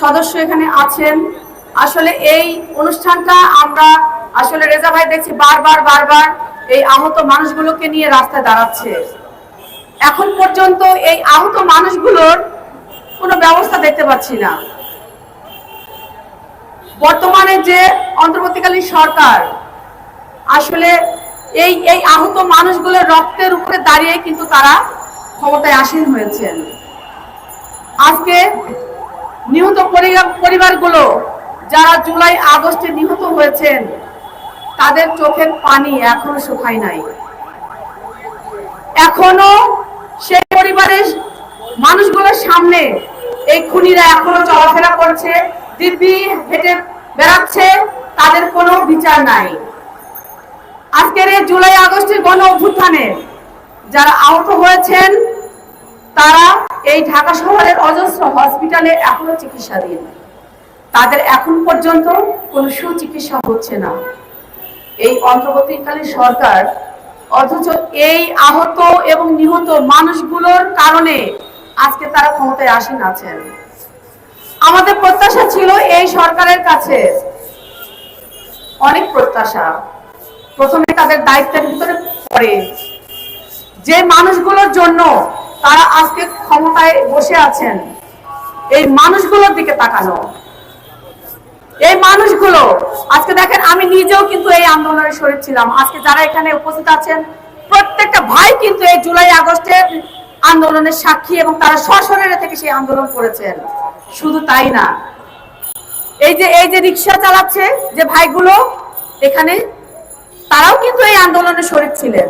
সদস্য এখানে আছেন। আসলে এই অনুষ্ঠানটা আমরা আসলে রেজা ভাই দেখছি বারবার বারবার এই আহত মানুষগুলোকে নিয়ে রাস্তায় দাঁড়াচ্ছে। এখন পর্যন্ত এই আহত মানুষগুলোর কোনো ব্যবস্থা দেখতে পাচ্ছি না। বর্তমানে যে অন্তর্বর্তীকালীন সরকার আসলে এই এই আহত মানুষগুলোর রক্তের উপরে দাঁড়িয়ে কিন্তু তারা ক্ষমতায় আসীন হয়েছেন। আজকে নিহত পরিবারগুলো যারা জুলাই আগস্টে নিহত হয়েছেন, তাদের চোখের পানি এখনও শুকায় নাই। এখনও সেই পরিবারের মানুষগুলোর সামনে এই খুনিরা এখনও চলাফেরা করছে, দিব্যি হেঁটে বেড়াচ্ছে, তাদের কোনো বিচার নাই। আজকের এই জুলাই আগস্টের গণ অভ্যুত্থানে যারা আহত হয়েছেন তারা এই ঢাকা শহরের অজস্র হসপিটালে এখনও চিকিৎসাধীন। তাদের এখন পর্যন্ত কোনো সুচিকিৎসা হচ্ছে না। এই অন্তর্বর্তীকালীন সরকার অথচ এই আহত এবং নিহত মানুষগুলোর কারণে আজকে তারা ক্ষমতায় আসীন আছেন। আমাদের প্রত্যাশা ছিল এই সরকারের কাছে অনেক প্রত্যাশা। প্রথমে তাদের দায়িত্বের ভিতরে পড়ে যে মানুষগুলোর জন্য তারা আজকে ক্ষমতায় বসে আছেন। এই মানুষগুলোর দিকে তাকানো। এই মানুষগুলো, আজকে দেখেন, আমি নিজেও কিন্তু এই আন্দোলনের শরীর ছিলাম। আজকে যারা এখানে উপস্থিত আছেন, প্রত্যেকটা ভাই কিন্তু এই জুলাই আগস্টের আন্দোলনের সাক্ষী এবং তারা সশরীরে থেকে সেই আন্দোলন করেছেন। শুধু তাই না। এই যে এই যে রিক্সা চালাচ্ছে যে ভাইগুলো, এখানে তারাও কিন্তু এই আন্দোলনে শরীর ছিলেন।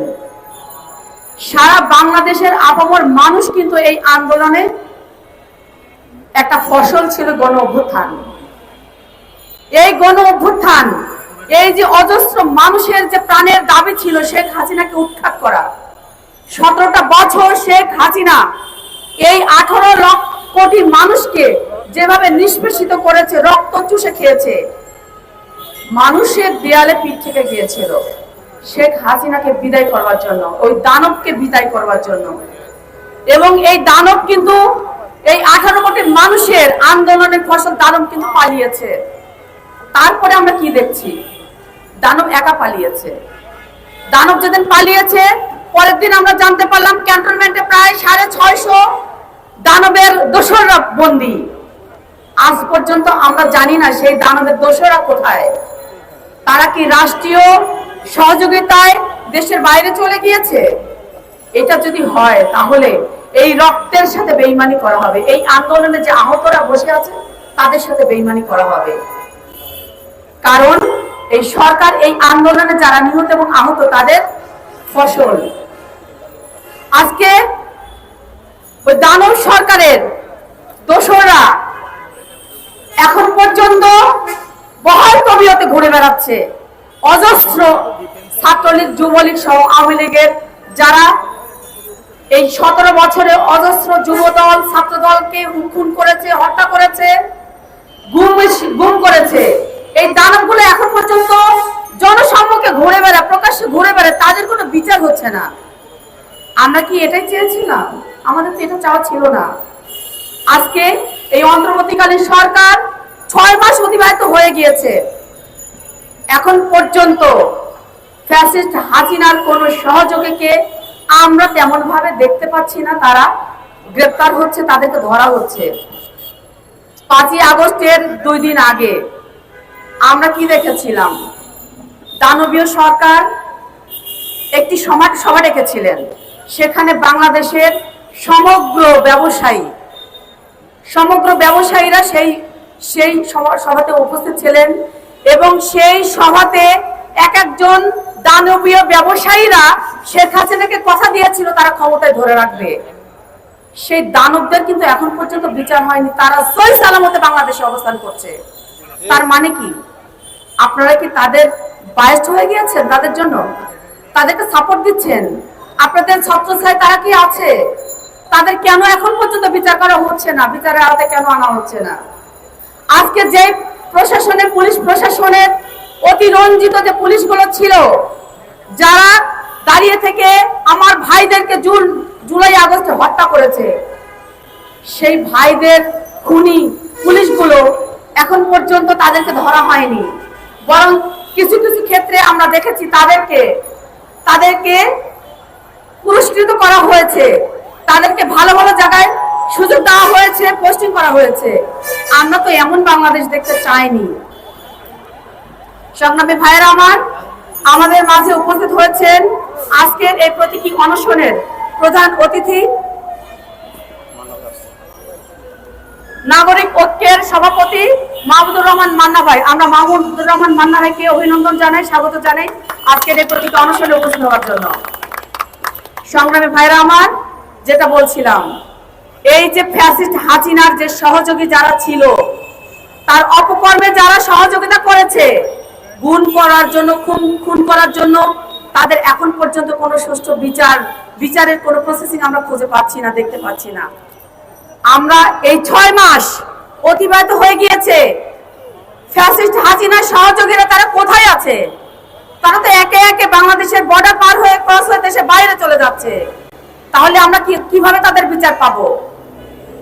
সারা বাংলাদেশের আপামর মানুষ কিন্তু এই আন্দোলনে একটা ফসল ছিল গণ অভ্যুত্থান। এই গণ অভ্যুত্থান, এই যে অজস্র মানুষের যে প্রাণের দাবি ছিল শেখ হাসিনাকে উৎখাত করা, সতেরোটা বছর শেখ হাসিনা এই আঠারো লক্ষ কোটি মানুষকে যেভাবে নিষ্পেষিত করেছে, রক্ত চুষে খেয়েছে, মানুষের দেয়ালে পিঠ থেকে গিয়েছিল। শেখ হাসিনাকে বিদায় করবার জন্য, ওই দানবকে বিদায় করবার জন্য। এবং এই দানব কিন্তু, এই আঠারো কোটি মানুষের আন্দোলনের ফসল দানব কিন্তু পালিয়েছে। তারপরে আমরা কি দেখছি? দানব একা পালিয়েছে। দানব যেদিন পালিয়েছে, পরের দিন আমরা জানতে পারলাম ক্যান্টনমেন্টে প্রায় সাড়ে ছয়শো দানবের দোসররা বন্দি। আজ পর্যন্ত আমরা জানি না সেই দানবের দোসরা কোথায়। তারা কি রাষ্ট্রীয় সহযোগিতায় দেশের বাইরে চলে গিয়েছে। এটা যদি হয়, তাহলে এই রক্তের সাথে বেইমানি করা হবে। এই আন্দোলনে যে আহতরা বসে আছে, তাদের সাথে বেইমানি করা হবে। কারণ এই সরকার, এই আন্দোলনে যারা নিহত এবং আহত, তাদের ফসল। আজকে ওই দানব সরকারের দোসররা এখন পর্যন্ত বহাল তবিয়তে ঘুরে বেড়াচ্ছে। অজস্র ছাত্রলীগ, যুবলীগ সহ আওয়ামী লীগের যারা এই সতেরো বছরে অজস্র যুবদল, ছাত্রদলকে খুন করেছে, হত্যা করেছে, গুম করেছে। এই দানবগুলো এখন পর্যন্ত জনসম্মুখে ঘুরে বেড়ায় প্রকাশ্যে ঘুরে বেড়ায় তাদের কোনো বিচার হচ্ছে না। আমরা কি এটাই চেয়েছিলাম? আমাদের তো এটা চাওয়া ছিল না। আজকে এই অন্তর্বর্তীকালীন সরকার ছয় মাস অতিবাহিত হয়ে গিয়েছে। এখন পর্যন্ত ফ্যাসিস্ট হাসিনার কোন সহযোগীকে আমরা তেমন ভাবে দেখতে পাচ্ছি না, তারা গ্রেপ্তার হচ্ছে, তাদেরকে ধরা হচ্ছে। পাঁচই আগস্টের দুই দিন আগে আমরা কি দেখেছিলাম? দানবীয় সরকার একটি সমাজ সভা ডেকেছিলেন। সেখানে বাংলাদেশের সমগ্র ব্যবসায়ী, সমগ্র ব্যবসায়ীরা সেই সেই সভা- সভাতে উপস্থিত ছিলেন। এবং সেই সভাতে এক একজন দানবীয় ব্যবসায়ীরা শেখ হাসিনাকে কথা দিয়েছিল, তারা ক্ষমতায় ধরে রাখবে। সেই দানবদের কিন্তু এখন পর্যন্ত বিচার হয়নি। তারা সই সালামতে বাংলাদেশে অবস্থান করছে। তার মানে কি? আপনারা কি তাদের বায়াস্ট হয়ে গিয়েছেন তাদের জন্য? তাদেরকে সাপোর্ট দিচ্ছেন? আপনাদের ছত্রছায় তারা কি আছে? তাদের কেন এখন পর্যন্ত বিচার করা হচ্ছে না? বিচারের আওতায় কেন আনা হচ্ছে না? আজকে যে প্রশাসনের, পুলিশ প্রশাসনের অতিরঞ্জিত যে পুলিশগুলো ছিল, যারা দাঁড়িয়ে থেকে আমার ভাইদেরকে জুন, জুলাই, আগস্টে হত্যা করেছে, সেই ভাইদের খুনি পুলিশগুলো এখন পর্যন্ত তাদেরকে ধরা হয়নি। বরং কিছু কিছু ক্ষেত্রে আমরা দেখেছি তাদেরকে তাদেরকে পুরস্কৃত করা হয়েছে। তাদেরকে ভালো ভালো জায়গায় সুযোগ দেওয়া হয়েছে পোস্টিং করা হয়েছে। আমরা তো এমন বাংলাদেশ দেখতে চাইনি। সংগ্রামী ভাইয়েরা আমার, আমাদের মাঝে উপস্থিত হয়েছেন আজকের এই প্রতীকী অনশনের প্রধান অতিথি। নাগরিক ঐক্যের সভাপতি মাহমুদুর রহমান মান্না ভাই। আমরা মাহমুদুর রহমান মান্না ভাইকে অভিনন্দন জানাই, স্বাগত জানাই আজকের এই প্রতীকী অনশনে উপস্থিত হওয়ার জন্য। সংগ্রামী ভাইরা আমার, যেটা বলছিলাম এই যে ফ্যাসিস্ট হাসিনার যে সহযোগী যারা ছিল, তার অপকর্মে যারা সহযোগিতা করেছে, গুণ করার জন্য, খুন খুন করার জন্য তাদের এখন পর্যন্ত কোনো সুষ্ঠু বিচার, বিচারের কোনো প্রসেসিং আমরা খুঁজে পাচ্ছি না, দেখতে পাচ্ছি না। আমরা এই ছয় মাস অতিবাহিত হয়ে গিয়েছে। ফ্যাসিস্ট হাসিনার সহযোগীরা তারা কোথায় আছে? তারা তো একে একে বাংলাদেশের বর্ডার পার হয়ে ক্রস হয়ে দেশের বাইরে চলে যাচ্ছে। তাহলে আমরা কীভাবে তাদের বিচার পাবো?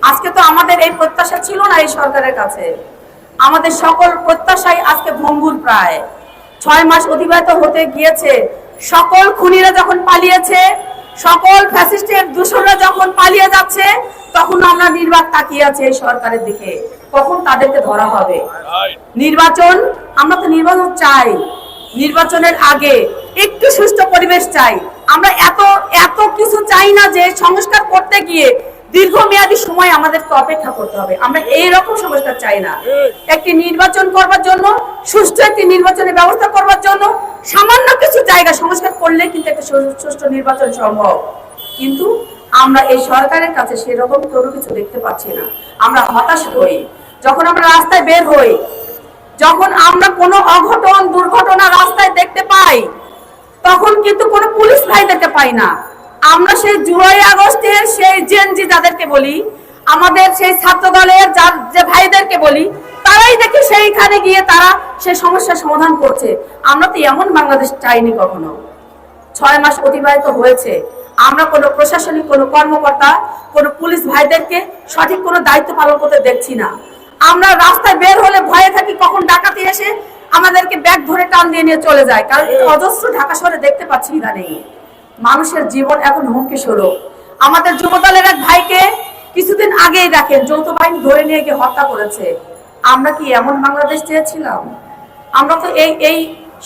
আজকে তো আমাদের এই প্রত্যাশা ছিল না এই সরকারের কাছে। আমাদের সকল প্রত্যাশাই আজকে ভঙ্গুর প্রায়। ছয় মাস অতিবাহিত হতে গিয়েছে। সকল খুনিরা যখন পালিয়েছে, সকল ফ্যাসিস্টের দূষণরা যখন পালিয়ে যাচ্ছে, তখন আমরা নির্বাক তাকিয়ে আছি এই সরকারের দিকে। কখন তাদেরকে ধরা হবে? নির্বাচন, আমরা তো নির্বাচন চাই। নির্বাচনের আগে একটু সুস্থ পরিবেশ চাই। আমরা এত এত কিছু চাই না যে সংস্কার করতে গিয়ে দীর্ঘমেয়াদী সময় আমাদেরকে অপেক্ষা করতে হবে। আমরা এই রকম সংস্কার চাই না। একটি নির্বাচন করবার জন্য, সুষ্ঠু একটি নির্বাচনের ব্যবস্থা করবার জন্য, সামান্য কিছু জায়গা সংস্কার করলে কিন্তু একটা সুষ্ঠু নির্বাচন সম্ভব। কিন্তু আমরা এই সরকারের কাছে সেরকম কোনো কিছু দেখতে পাচ্ছি না। আমরা হতাশ হই। যখন আমরা রাস্তায় বের হই, যখন আমরা কোনো অঘটন, দুর্ঘটনা রাস্তায় দেখতে পাই, তখন কিন্তু কোনো পুলিশ ভাইদেরকে পাই না। আমরা সেই জুলাই আগস্টের সেই জেনজি যাদেরকে বলি, আমাদের সেই ছাত্র দলের যার যে ভাইদেরকে বলি, তারাই দেখি সেইখানে গিয়ে তারা সেই সমস্যার সমাধান করছে। আমরা তো এমন বাংলাদেশ চাইনি কখনো। ছয় মাস অতিবাহিত হয়েছে। আমরা কোনো প্রশাসনিক, কোনো কর্মকর্তা, কোনো পুলিশ ভাইদেরকে সঠিক কোনো দায়িত্ব পালন করতে দেখছি না। আমরা রাস্তায় বের হলে ভয়ে থাকি কখন ডাকাতি এসে আমাদেরকে ব্যাগ ধরে টান দিয়ে নিয়ে চলে যায়। কারণ অজস্র ঢাকা শহরে দেখতে পাচ্ছি ইদানিং মানুষের জীবন এখন হুমকি স্বরূপ আমাদের যুবদলের এক ভাইকে কিছুদিন আগেই দেখেন, যৌথ বাহিনী ধরে নিয়ে গিয়ে হত্যা করেছে। আমরা কি এমন বাংলাদেশ চেয়েছিলাম? আমরা তো এই এই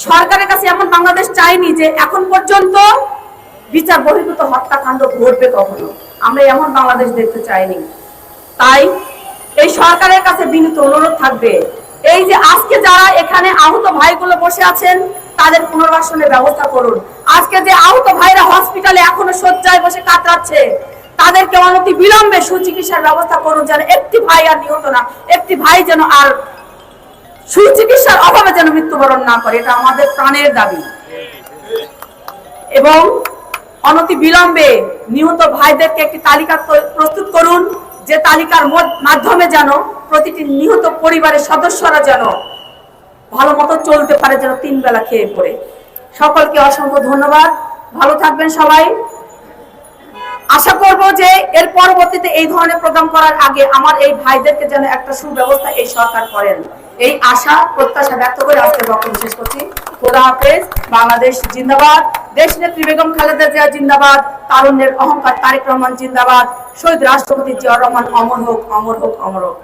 সরকারের কাছে এমন বাংলাদেশ চাইনি যে এখন পর্যন্ত বিচার বহির্ভূত হত্যাকাণ্ড ঘটবে কখনো। আমরা এমন বাংলাদেশ দেখতে চাইনি। তাই এই সরকারের কাছে বিনীত অনুরোধ থাকবে, এই যে আজকে যারা এখানে আহত ভাইগুলো বসে আছেন, তাদের পুনর্বাসনের ব্যবস্থা করুন। আজকে যে আহত ভাইরা হসপিটালে এখনও শয্যায় বসে কাতরাচ্ছে, তাদেরকে অনতি বিলম্বে সুচিকিৎসার ব্যবস্থা করুন যেন একটি ভাই আর নিহত না, একটি ভাই যেন আর সুচিকিৎসার অভাবে যেন মৃত্যুবরণ না করে, এটা আমাদের প্রাণের দাবি। এবং অনতি বিলম্বে নিহত ভাইদেরকে একটি তালিকা প্রস্তুত করুন, যে তালিকার মধ্য- মাধ্যমে যেন প্রতিটি নিহত পরিবারের সদস্যরা যেন ভালো মতো চলতে পারে, যেন তিন বেলা খেয়ে পড়ে। সকলকে অসংখ্য ধন্যবাদ। ভালো থাকবেন সবাই। আশা করব যে এর পরবর্তীতে এই ধরনের প্রোগ্রাম করার আগে আমার এই ভাইদেরকে যেন একটা সুব্যবস্থা এই সরকার করেন। এই আশা, প্রত্যাশা ব্যক্ত করে আজকে বক্তব্য শেষ করছি। খোদা হাফেজ, বাংলাদেশ জিন্দাবাদ। দেশ নেত্রী বেগম খালেদা জিয়া জিন্দাবাদ, তারুণ্যের অহংকার তারেক রহমান জিন্দাবাদ, শহীদ রাষ্ট্রপতি জিয়া রহমান অমর হোক অমর হোক অমর হোক।